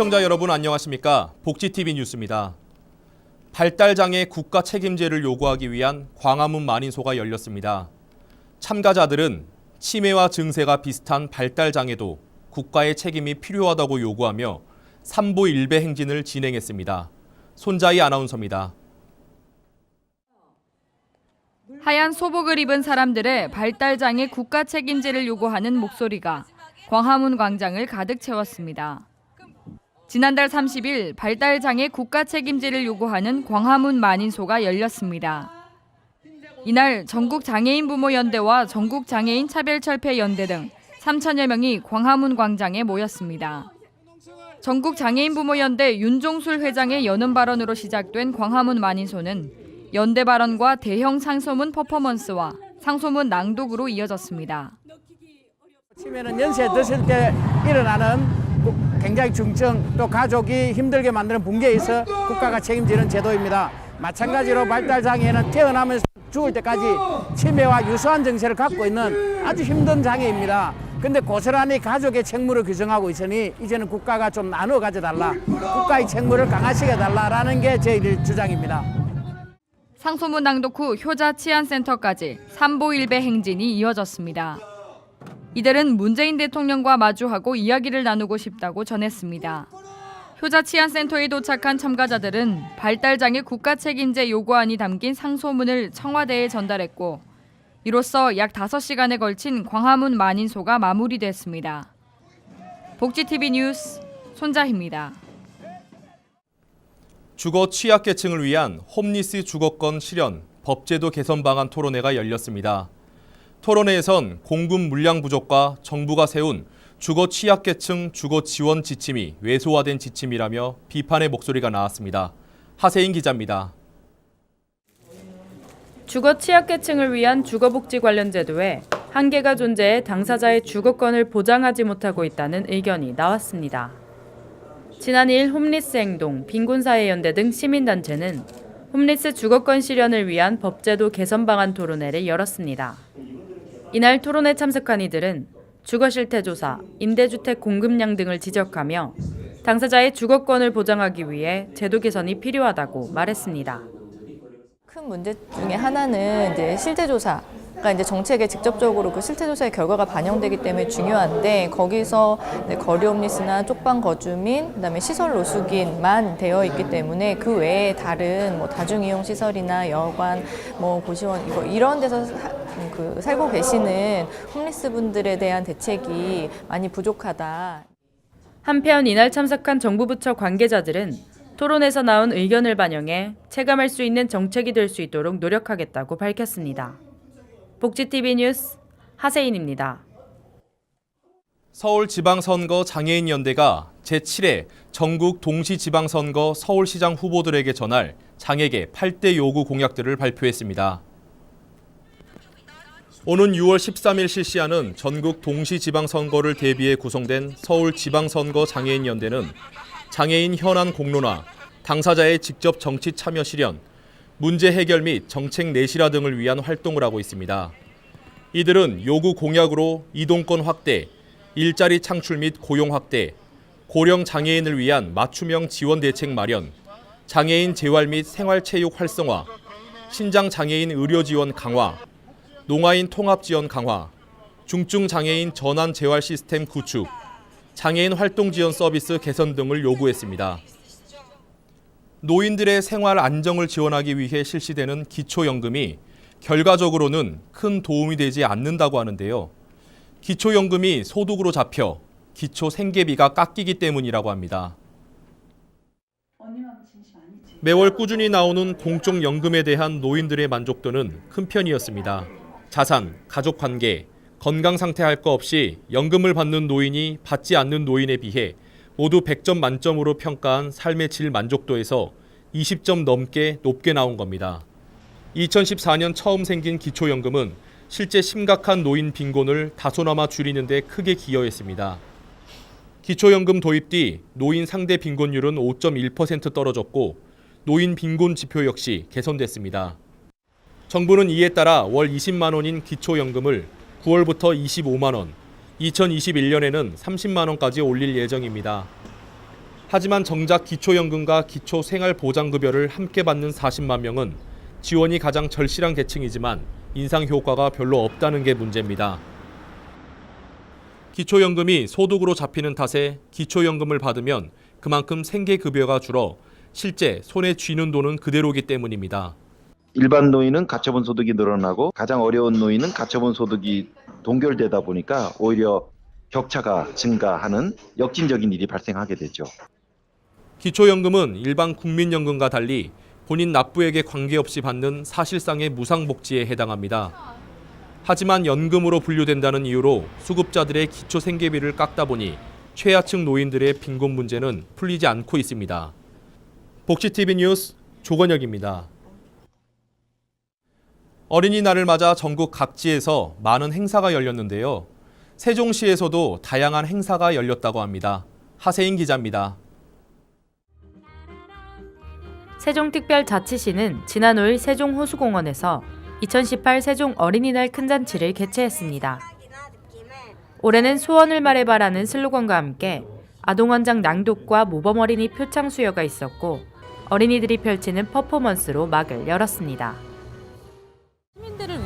시청자 여러분 안녕하십니까? 복지TV 뉴스입니다. 발달장애 국가 책임제를 요구하기 위한 광화문 만인소가 열렸습니다. 참가자들은 치매와 증세가 비슷한 발달장애도 국가의 책임이 필요하다고 요구하며 삼보 일배 행진을 진행했습니다. 손자희 아나운서입니다. 하얀 소복을 입은 사람들의 발달장애 국가 책임제를 요구하는 목소리가 광화문 광장을 가득 채웠습니다. 지난달 30일 발달장애 국가 책임제를 요구하는 광화문 만인소가 열렸습니다. 이날 전국 장애인 부모 연대와 전국 장애인 차별 철폐 연대 등 3천여 명이 광화문 광장에 모였습니다. 전국 장애인 부모 연대 윤종술 회장의 연음 발언으로 시작된 광화문 만인소는 연대 발언과 대형 상소문 퍼포먼스와 상소문 낭독으로 이어졌습니다. 치매는 연세 드실 때 일어나는 구- 굉장히 중증 또 가족이 힘들게 만드는 붕괴에 있어 국가가 책임지는 제도입니다. 마찬가지로 발달 장애는 태어나면서 죽을 때까지 치매와 유사한 증세를 갖고 있는 아주 힘든 장애입니다. 근데 고스란히 가족의 책무를 규정하고 있으니 이제는 국가가 좀 나누어 가져달라. 국가의 책무를 강화시켜 달라라는 게 저희 주장입니다. 상소문 낭독 후 효자 치안센터까지 삼보일배 행진이 이어졌습니다. 이들은 문재인 대통령과 마주하고 이야기를 나누고 싶다고 전했습니다. 효자 치안센터에 도착한 참가자들은 발달장애 국가 책임제 요구안이 담긴 상소문을 청와대에 전달했고 이로써 약 5시간에 걸친 광화문 만인소가 마무리됐습니다. 복지TV 뉴스 손자희입니다. 주거 취약계층을 위한 홈리스 주거권 실현 법제도 개선 방안 토론회가 열렸습니다. 토론회에선 공급 물량 부족과 정부가 세운 주거 취약계층 주거 지원 지침이 왜소화된 지침이라며 비판의 목소리가 나왔습니다. 하세인 기자입니다. 주거 취약계층을 위한 주거복지 관련 제도에 한계가 존재해 당사자의 주거권을 보장하지 못하고 있다는 의견이 나왔습니다. 지난 2일 홈리스 행동, 빈곤사회연대 등 시민단체는 홈리스 주거권 실현을 위한 법제도 개선 방안 토론회를 열었습니다. 이날 토론회 참석한 이들은 주거 실태 조사, 임대주택 공급량 등을 지적하며 당사자의 주거권을 보장하기 위해 제도 개선이 필요하다고 말했습니다. 큰 문제 중에 하나는 이제 실태 조사가 이제 정책에 직접적으로 그 실태조사의 결과가 반영되기 때문에 중요한데 거기서 거리홈리스나 쪽방 거주민, 그다음에 시설 노숙인만 되어 있기 때문에 그 외에 다른 뭐 다중이용 시설이나 여관, 뭐 고시원 이런 데서 사- 그 살고 계시는 홈리스 분들에 대한 대책이 많이 부족하다. 한편 이날 참석한 정부 부처 관계자들은 토론에서 나온 의견을 반영해 체감할 수 있는 정책이 될 수 있도록 노력하겠다고 밝혔습니다. 복지TV 뉴스 하세인입니다. 서울지방선거 장애인연대가 제7회 전국 동시지방선거 서울시장 후보들에게 전할 장애계 8대 요구 공약들을 발표했습니다. 오는 6월 13일 실시하는 전국 동시 지방선거를 대비해 구성된 서울 지방선거 장애인 연대는 장애인 현안 공론화, 당사자의 직접 정치 참여 실현, 문제 해결 및 정책 내실화 등을 위한 활동을 하고 있습니다. 이들은 요구 공약으로 이동권 확대, 일자리 창출 및 고용 확대, 고령 장애인을 위한 맞춤형 지원 대책 마련, 장애인 재활 및 생활체육 활성화, 신장 장애인 의료 지원 강화, 농아인 통합 지원 강화, 중증 장애인 전환 재활 시스템 구축, 장애인 활동 지원 서비스 개선 등을 요구했습니다. 노인들의 생활 안정을 지원하기 위해 실시되는 기초연금이 결과적으로는 큰 도움이 되지 않는다고 하는데요. 기초연금이 소득으로 잡혀 기초 생계비가 깎이기 때문이라고 합니다. 매월 꾸준히 나오는 공적연금에 대한 노인들의 만족도는 큰 편이었습니다. 자산, 가족 관계, 건강 상태 할거 없이 연금을 받는 노인이 받지 않는 노인에 비해 모두 100점 만점으로 평가한 삶의 질 만족도에서 20점 넘게 높게 나온 겁니다. 2014년 처음 생긴 기초연금은 실제 심각한 노인 빈곤을 다소나마 줄이는 데 크게 기여했습니다. 기초연금 도입 뒤 노인 상대 빈곤율은 5.1% 떨어졌고 노인 빈곤 지표 역시 개선됐습니다. 정부는 이에 따라 월 20만 원인 기초연금을 9월부터 25만 원, 2021년에는 30만 원까지 올릴 예정입니다. 하지만 정작 기초연금과 기초생활보장급여를 함께 받는 40만 명은 지원이 가장 절실한 계층이지만 인상 효과가 별로 없다는 게 문제입니다. 기초연금이 소득으로 잡히는 탓에 기초연금을 받으면 그만큼 생계급여가 줄어 실제 손에 쥐는 돈은 그대로기 때문입니다. 일반 노인은 가처분 소득이 늘어나고 가장 어려운 노인은 가처분 소득이 동결되다 보니까 오히려 격차가 증가하는 역진적인 일이 발생하게 되죠. 기초연금은 일반 국민연금과 달리 본인 납부액에 관계없이 받는 사실상의 무상복지에 해당합니다. 하지만 연금으로 분류된다는 이유로 수급자들의 기초 생계비를 깎다 보니 최하층 노인들의 빈곤 문제는 풀리지 않고 있습니다. 복지TV 뉴스 조건혁입니다. 어린이날을 맞아 전국 각지에서 많은 행사가 열렸는데요. 세종시에서도 다양한 행사가 열렸다고 합니다. 하세인 기자입니다. 세종특별자치시는 지난 5일 세종호수공원에서 2018 세종 어린이날 큰잔치를 개최했습니다. 올해는 소원을 말해봐라는 슬로건과 함께 아동원장 낭독과 모범어린이 표창 수여가 있었고 어린이들이 펼치는 퍼포먼스로 막을 열었습니다.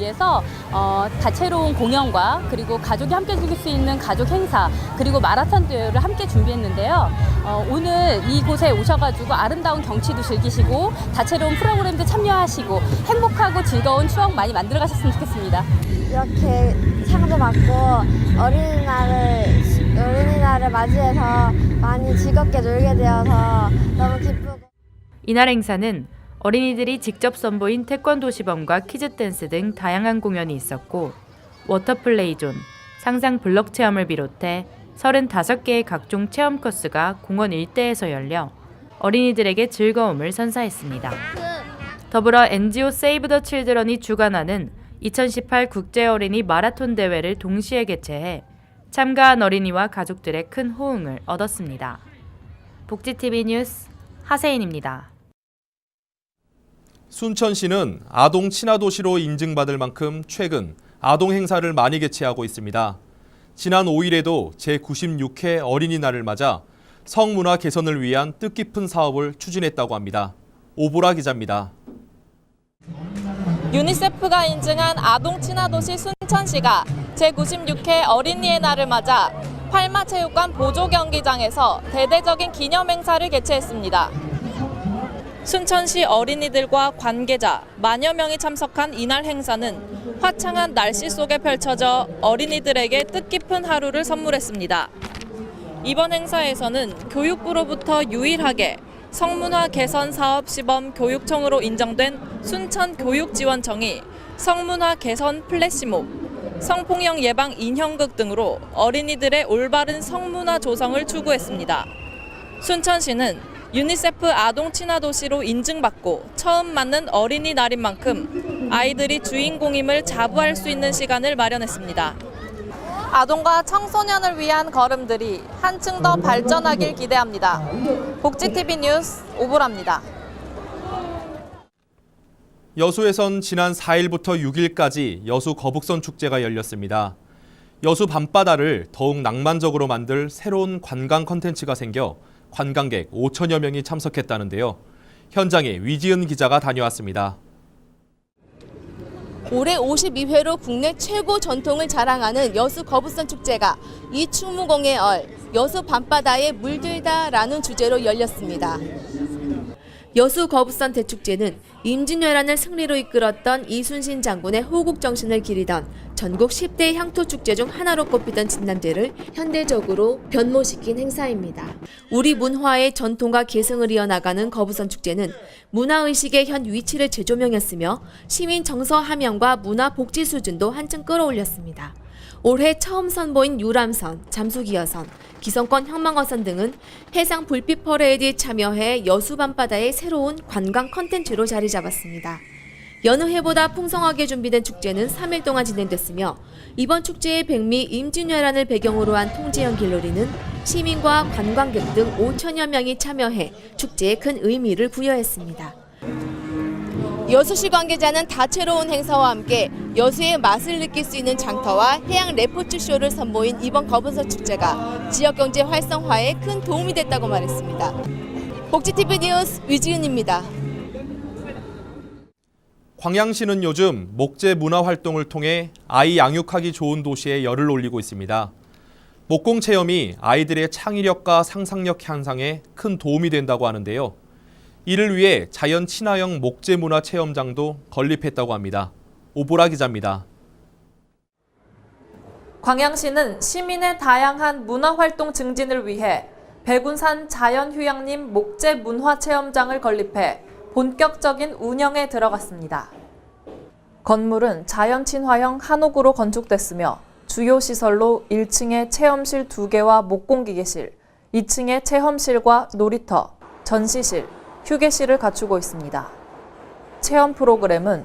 위해서 어, 다채로운 공연과 그리고 가족이 함께 즐길 수 있는 가족 행사 그리고 마라톤 대회를 함께 준비했는데요. 어, 오늘 이곳에 오셔가지고 아름다운 경치도 즐기시고 다채로운 프로그램도 참여하시고 행복하고 즐거운 추억 많이 만들어 가셨으면 좋겠습니다. 이렇게 상도 받고 어린이날을 어린이날을 맞이해서 많이 즐겁게 놀게 되어서 너무 기쁘고 이날 행사는 어린이들이 직접 선보인 태권도 시범과 퀴즈 댄스 등 다양한 공연이 있었고 워터플레이 존, 상상 블럭 체험을 비롯해 35개의 각종 체험 코스가 공원 일대에서 열려 어린이들에게 즐거움을 선사했습니다. 더불어 NGO 세이브 더 칠드런이 주관하는 2018 국제 어린이 마라톤 대회를 동시에 개최해 참가한 어린이와 가족들의 큰 호응을 얻었습니다. 복지TV 뉴스 하세인입니다. 순천시는 아동 친화 도시로 인증받을 만큼 최근 아동 행사를 많이 개최하고 있습니다. 지난 5일에도 제96회 어린이날을 맞아 성문화 개선을 위한 뜻깊은 사업을 추진했다고 합니다. 오보라 기자입니다. 유니세프가 인증한 아동 친화 도시 순천시가 제96회 어린이의 날을 맞아 팔마체육관 보조 경기장에서 대대적인 기념 행사를 개최했습니다. 순천시 어린이들과 관계자 만여 명이 참석한 이날 행사는 화창한 날씨 속에 펼쳐져 어린이들에게 뜻깊은 하루를 선물했습니다. 이번 행사에서는 교육부로부터 유일하게 성문화 개선 사업 시범 교육청으로 인정된 순천 교육지원청이 성문화 개선 플래시몹, 성폭력 예방 인형극 등으로 어린이들의 올바른 성문화 조성을 추구했습니다. 순천시는 유니세프 아동 친화 도시로 인증받고 처음 맞는 어린이날인 만큼 아이들이 주인공임을 자부할 수 있는 시간을 마련했습니다. 아동과 청소년을 위한 걸음들이 한층 더 발전하길 기대합니다. 복지TV 뉴스 오보라입니다. 여수에선 지난 4일부터 6일까지 여수 거북선 축제가 열렸습니다. 여수 밤바다를 더욱 낭만적으로 만들 새로운 관광 컨텐츠가 생겨 관광객 5천여 명이 참석했다는데요. 현장에 위지은 기자가 다녀왔습니다. 올해 52회로 국내 최고 전통을 자랑하는 여수 거북선 축제가 이 추무공의 얼, 여수 밤바다에 물들다라는 주제로 열렸습니다. 여수 거북선 대축제는 임진왜란을 승리로 이끌었던 이순신 장군의 호국 정신을 기리던 전국 10대 향토 축제 중 하나로 꼽히던 진남제를 현대적으로 변모시킨 행사입니다. 우리 문화의 전통과 계승을 이어나가는 거북선 축제는 문화 의식의 현 위치를 재조명했으며 시민 정서 함양과 문화 복지 수준도 한층 끌어올렸습니다. 올해 처음 선보인 유람선, 잠수기어선, 기성권 혁명어선 등은 해상 불빛 퍼레이드에 참여해 여수 밤바다의 새로운 관광 컨텐츠로 자리 잡았습니다. 여느 해보다 풍성하게 준비된 축제는 3일 동안 진행됐으며 이번 축제의 백미 임진왜란을 배경으로 한 통제형 길놀이는 시민과 관광객 등 5천여 명이 참여해 축제에 큰 의미를 부여했습니다. 여수시 관계자는 다채로운 행사와 함께 여수의 맛을 느낄 수 있는 장터와 해양 레포츠 쇼를 선보인 이번 거분서 축제가 지역 경제 활성화에 큰 도움이 됐다고 말했습니다. 복지TV 뉴스 위지은입니다. 광양시는 요즘 목재 문화 활동을 통해 아이 양육하기 좋은 도시에 열을 올리고 있습니다. 목공 체험이 아이들의 창의력과 상상력 향상에 큰 도움이 된다고 하는데요. 이를 위해 자연 친화형 목재 문화 체험장도 건립했다고 합니다. 오보라 기자입니다. 광양시는 시민의 다양한 문화 활동 증진을 위해 백운산 자연휴양림 목재 문화 체험장을 건립해 본격적인 운영에 들어갔습니다. 건물은 자연 친화형 한옥으로 건축됐으며 주요 시설로 1층에 체험실 2개와 목공기계실, 2층에 체험실과 놀이터, 전시실, 휴게실을 갖추고 있습니다. 체험 프로그램은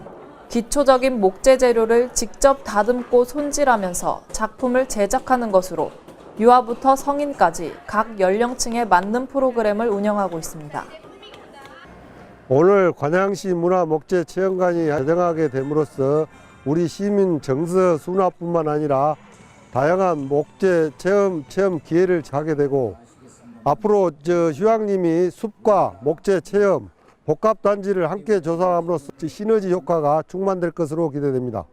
기초적인 목재 재료를 직접 다듬고 손질하면서 작품을 제작하는 것으로 유아부터 성인까지 각 연령층에 맞는 프로그램을 운영하고 있습니다. 오늘 관양시 문화목재 체험관이 개장하게 됨으로써 우리 시민 정서 순화뿐만 아니라 다양한 목재 체험 체험 기회를 하게 되고 앞으로 저 휴양림이 숲과 목재 체험 복합 단지를 함께 조성함으로써 시너지 효과가 충만될 것으로 기대됩니다.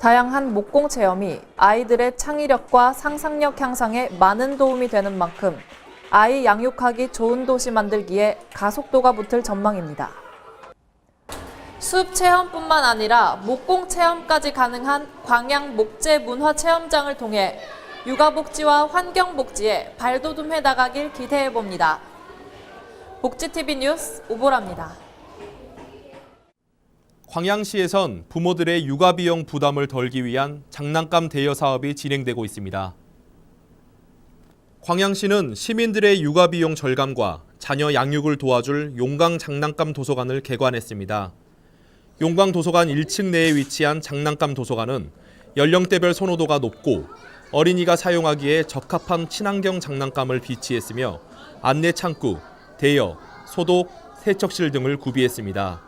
다양한 목공 체험이 아이들의 창의력과 상상력 향상에 많은 도움이 되는 만큼 아이 양육하기 좋은 도시 만들기에 가속도가 붙을 전망입니다. 숲 체험뿐만 아니라 목공 체험까지 가능한 광양 목재 문화 체험장을 통해 육아복지와 환경복지에 발돋움해 나가길 기대해 봅니다. 복지TV 뉴스 오보라입니다. 광양시에선 부모들의 육아 비용 부담을 덜기 위한 장난감 대여 사업이 진행되고 있습니다. 광양시는 시민들의 육아 비용 절감과 자녀 양육을 도와줄 용강 장난감 도서관을 개관했습니다. 용강 도서관 1층 내에 위치한 장난감 도서관은 연령대별 선호도가 높고 어린이가 사용하기에 적합한 친환경 장난감을 비치했으며 안내 창구, 대여, 소독, 세척실 등을 구비했습니다.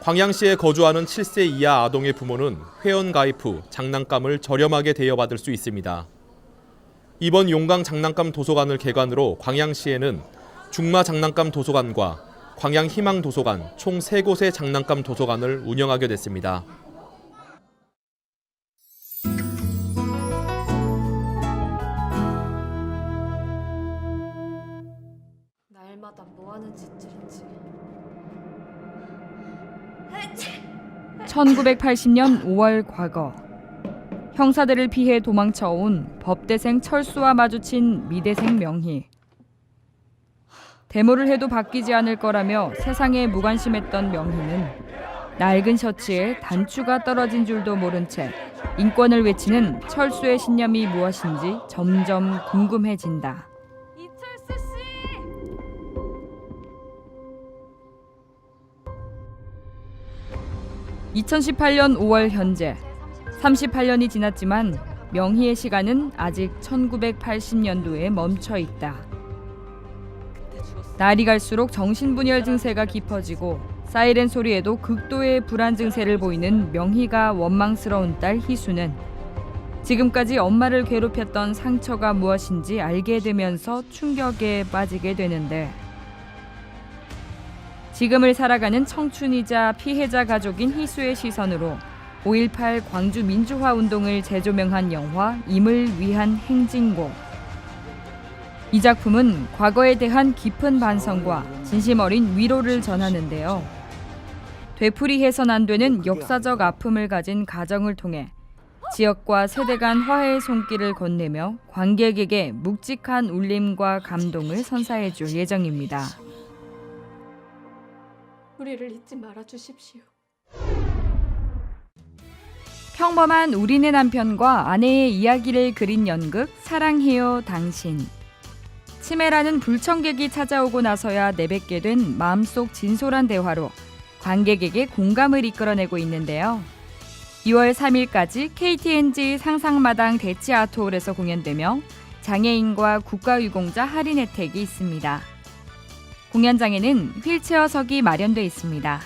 광양시에 거주하는 7세 이하 아동의 부모는 회원 가입 후 장난감을 저렴하게 대여받을 수 있습니다. 이번 용강 장난감 도서관을 개관으로 광양시에는 중마 장난감 도서관과 광양 희망 도서관 총 3곳의 장난감 도서관을 운영하게 됐습니다. 날마다 뭐 하는 짓들인지. 1980년 5월 과거 형사들을 피해 도망쳐온 법대생 철수와 마주친 미대생 명희 데모를 해도 바뀌지 않을 거라며 세상에 무관심했던 명희는 낡은 셔츠에 단추가 떨어진 줄도 모른 채 인권을 외치는 철수의 신념이 무엇인지 점점 궁금해진다. 2018년 5월 현재 38년이 지났지만 명희의 시간은 아직 1980년도에 멈춰 있다. 날이 갈수록 정신분열 증세가 깊어지고 사이렌 소리에도 극도의 불안 증세를 보이는 명희가 원망스러운 딸 희수는 지금까지 엄마를 괴롭혔던 상처가 무엇인지 알게 되면서 충격에 빠지게 되는데 지금을 살아가는 청춘이자 피해자 가족인 희수의 시선으로 5.18 광주 민주화 운동을 재조명한 영화 임을 위한 행진곡. 이 작품은 과거에 대한 깊은 반성과 진심 어린 위로를 전하는데요. 되풀이해선 안 되는 역사적 아픔을 가진 가정을 통해 지역과 세대 간 화해의 손길을 건네며 관객에게 묵직한 울림과 감동을 선사해 줄 예정입니다. 우리를 잊지 말아 주십시오. 평범한 우리네 남편과 아내의 이야기를 그린 연극 사랑해요 당신. 치매라는 불청객이 찾아오고 나서야 내뱉게 된 마음속 진솔한 대화로 관객에게 공감을 이끌어내고 있는데요. 2월 3일까지 KTNG 상상마당 대치 아트홀에서 공연되며 장애인과 국가유공자 할인 혜택이 있습니다. 공연장에는 휠체어석이 마련돼 있습니다.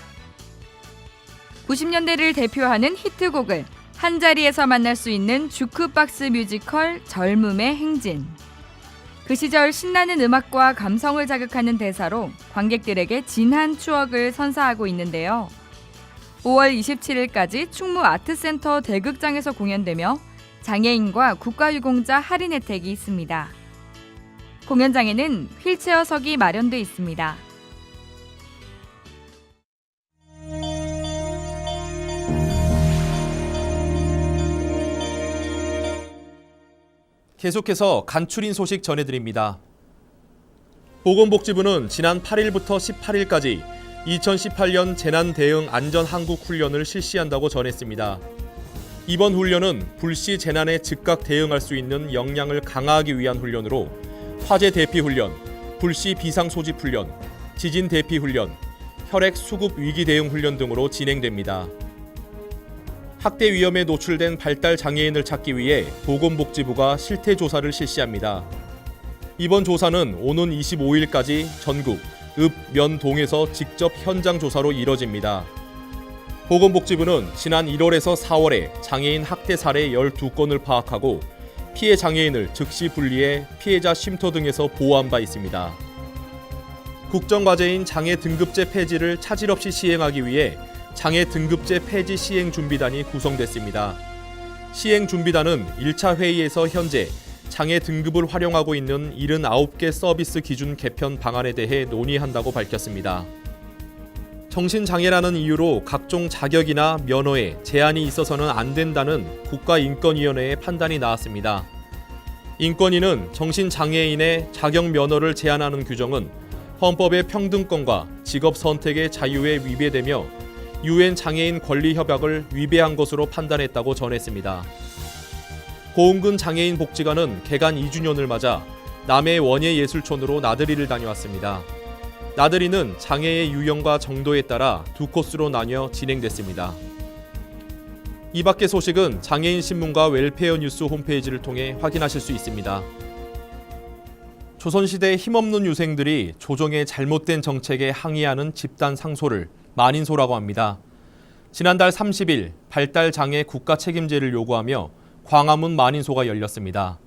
90년대를 대표하는 히트곡을 한 자리에서 만날 수 있는 주크박스 뮤지컬 젊음의 행진. 그 시절 신나는 음악과 감성을 자극하는 대사로 관객들에게 진한 추억을 선사하고 있는데요. 5월 27일까지 충무 아트센터 대극장에서 공연되며 장애인과 국가유공자 할인 혜택이 있습니다. 공연장에는 휠체어석이 마련돼 있습니다. 계속해서 간추린 소식 전해드립니다. 보건복지부는 지난 8일부터 18일까지 2018년 재난 대응 안전 한국 훈련을 실시한다고 전했습니다. 이번 훈련은 불시 재난에 즉각 대응할 수 있는 역량을 강화하기 위한 훈련으로 화재 대피 훈련, 불시 비상 소집 훈련, 지진 대피 훈련, 혈액 수급 위기 대응 훈련 등으로 진행됩니다. 학대 위험에 노출된 발달 장애인을 찾기 위해 보건복지부가 실태 조사를 실시합니다. 이번 조사는 오는 25일까지 전국 읍, 면, 동에서 직접 현장 조사로 이뤄집니다. 보건복지부는 지난 1월에서 4월에 장애인 학대 사례 12건을 파악하고 피해 장애인을 즉시 분리해 피해자 쉼터 등에서 보호한 바 있습니다. 국정과제인 장애 등급제 폐지를 차질 없이 시행하기 위해 장애 등급제 폐지 시행 준비단이 구성됐습니다. 시행 준비단은 1차 회의에서 현재 장애 등급을 활용하고 있는 79개 서비스 기준 개편 방안에 대해 논의한다고 밝혔습니다. 정신장애라는 이유로 각종 자격이나 면허에 제한이 있어서는 안 된다는 국가인권위원회의 판단이 나왔습니다. 인권위는 정신장애인의 자격 면허를 제한하는 규정은 헌법의 평등권과 직업 선택의 자유에 위배되며 유엔 장애인 권리 협약을 위배한 것으로 판단했다고 전했습니다. 고은근 장애인 복지관은 개관 2주년을 맞아 남해 원예예술촌으로 나들이를 다녀왔습니다. 나들이는 장애의 유형과 정도에 따라 두 코스로 나뉘어 진행됐습니다. 이 밖의 소식은 장애인 신문과 웰페어 뉴스 홈페이지를 통해 확인하실 수 있습니다. 조선시대 힘없는 유생들이 조정의 잘못된 정책에 항의하는 집단 상소를 만인소라고 합니다. 지난달 30일 발달 장애 국가 책임제를 요구하며 광화문 만인소가 열렸습니다.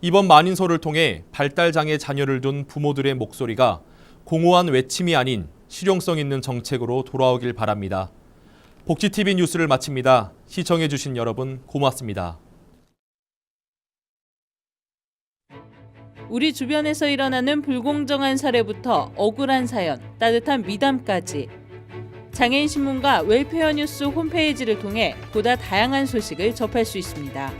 이번 만인소를 통해 발달 장애 자녀를 둔 부모들의 목소리가 공허한 외침이 아닌 실용성 있는 정책으로 돌아오길 바랍니다. 복지TV 뉴스를 마칩니다. 시청해주신 여러분 고맙습니다. 우리 주변에서 일어나는 불공정한 사례부터 억울한 사연, 따뜻한 미담까지 장애인 신문과 웰페어 뉴스 홈페이지를 통해 보다 다양한 소식을 접할 수 있습니다.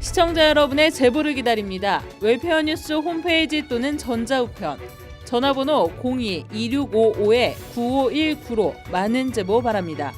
시청자 여러분의 제보를 기다립니다. 웰페어 뉴스 홈페이지 또는 전자우편 전화번호 02-2655-9519로 많은 제보 바랍니다.